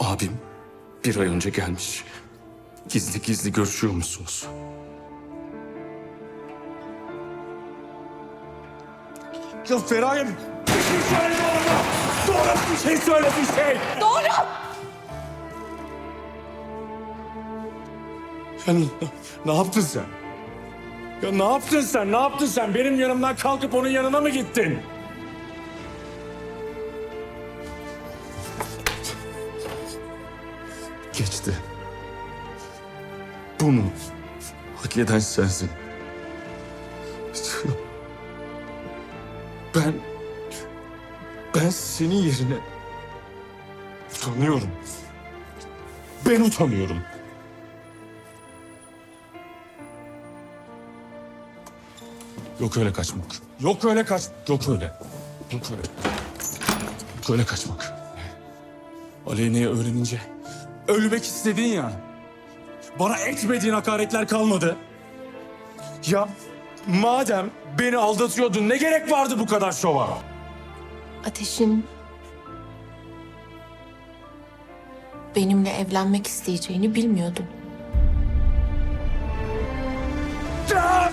Abim bir ay önce gelmiş. Gizli gizli görüşüyor musunuz? Ya Feraye bir şey söyle bana. Doğru bir şey söyle bir şey. Doğru. Ya ne, ne yaptın sen? Ya ne yaptın sen? Ne yaptın sen? Benim yanımdan kalkıp onun yanına mı gittin? Geçti. Bunu hak eden sensin. Ben... Ben senin yerine... Utanıyorum. Ben utanıyorum. Yok öyle kaçmak. Yok öyle kaç... Yok öyle. Yok öyle. Yok öyle kaçmak. Aleyna'yı öğrenince ölmek istedin ya. Bana etmediğin hakaretler kalmadı. Ya madem beni aldatıyordun ne gerek vardı bu kadar şova? Ateş'in benimle evlenmek isteyeceğini bilmiyordum. Ya!